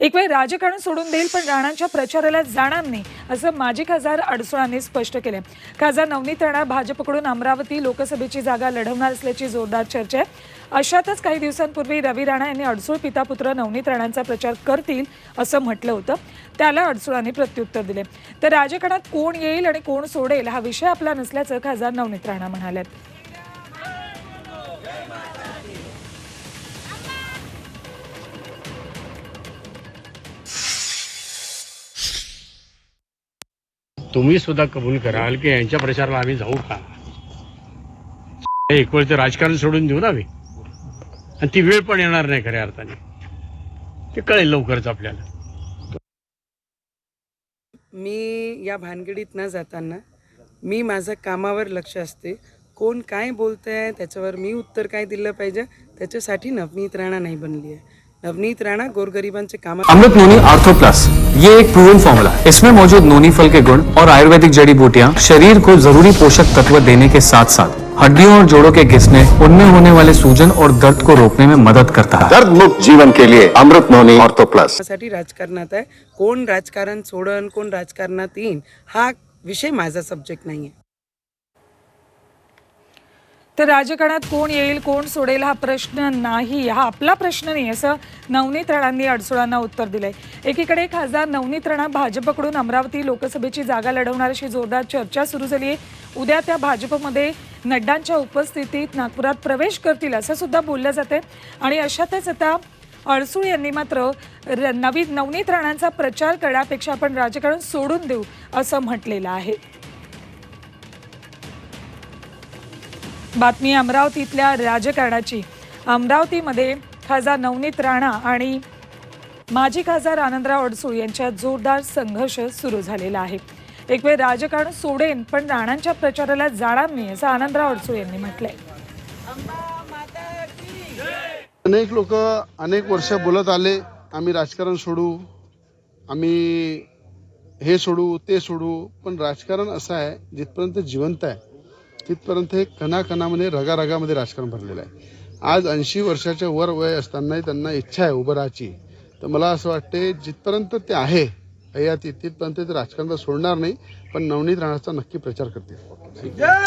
एक वेळ राजकारण सोडून देईल पण राणांच्या प्रचाराला जाणार नाही असं माजी खासदार अडसुळांनी स्पष्ट केले खासदार नवनीत राणा भाजपकडून अमरावती लोकसभेची जागा लढवणार असल्याची जोरदार चर्चा आहे. अशातच काही दिवसांपूर्वी रवी राणा यांनी अडसूळ पिता पुत्र नवनीत राणांचा प्रचार करतील असं म्हटलं होतं. त्याला अडसुळांनी प्रत्युत्तर दिले तर राजकारणात कोण येईल आणि कोण सोडेल हा विषय आपला नसल्याचं खासदार नवनीत राणा म्हणाले तुम्ही सुद्धा कबूल कराल की यांच्या प्रचाराला आम्ही जाऊ का? एक वेळ ते राजकारण सोडून देऊ ना आम्ही. आणि ती वेळ पण येणार नाही खऱ्या अर्थाने. ते कळेल लवकरच आपल्याला. मी या भानगडीत न जाताना मी माझं कामावर लक्ष असते. कोण काय बोलतं आहे त्याच्यावर मी उत्तर काय दिलं पाहिजे त्याच्यासाठी नवनीत राणा नाही बनली आहे. नवनीत राणा गोरगरिबांचे काम अमृत नोनी आर्थो प्लस ये एक प्रूवन फॉर्मूला है। इसमें मौजूद नोनी फल के गुण और आयुर्वेदिक जड़ी बूटियाँ शरीर को ज़रूरी पोषक तत्व देने के साथ साथ हड्डियों और जोड़ों के घिसने उनमें होने वाले सूजन और दर्द को रोकने में मदद करता है। दर्द मुक्त जीवन के लिए अमृत नोनी ऑर्थो प्लस साठी राजकारणात आहे कोण राजकारण सोडन कोण राजकारणात येईन हा विषय माझा सब्जेक्ट नाही आहे तर राजकारणात कोण येईल कोण सोडेल हा प्रश्न नाही हा आपला प्रश्न नाही असं नवनीत राणांनी अडसुळांना उत्तर दिलंय. एकीकडे खासदार नवनीत राणा भाजपकडून अमरावती लोकसभेची जागा लढवणार अशी जोरदार चर्चा सुरू झाली आहे. उद्या त्या भाजपमध्ये नड्डांच्या उपस्थितीत नागपुरात प्रवेश करतील असं सुद्धा बोललं जाते आणि अशातच आता अडसूळ यांनी मात्र र- नवी नवनीत राणांचा प्रचार करण्यापेक्षा आपण राजकारण सोडून देऊ असं म्हटलेलं आहे. बातमी अमरावतीतल्या राजकारणाची. अमरावतीमध्ये खासदार नवनीत राणा आणि माजी खासदार आनंदराव अडसूळ यांच्यात जोरदार संघर्ष सुरू झालेला आहे. एक वेळ राजकारण सोडेन पण राणांच्या प्रचाराला जाणार नाही असं आनंदराव अडसूळ यांनी म्हटलंय. अनेक लोक अनेक वर्ष बोलत आले आम्ही राजकारण सोडू आम्ही हे सोडू ते सोडू पण राजकारण असं आहे जिथपर्यंत जिवंत आहे. तिथपर्यंत हे कणाकणामध्ये रगारगामध्ये राजकारण भरलेलं आहे. आज ऐंशी वर्षाच्या वर वय असतानाही त्यांना इच्छा आहे उभं राहायची. तर मला असं वाटते जिथपर्यंत ते आहे हयाती तिथपर्यंत ते राजकारण सोडणार नाही पण नवनीत राणाचा नक्की प्रचार करतील.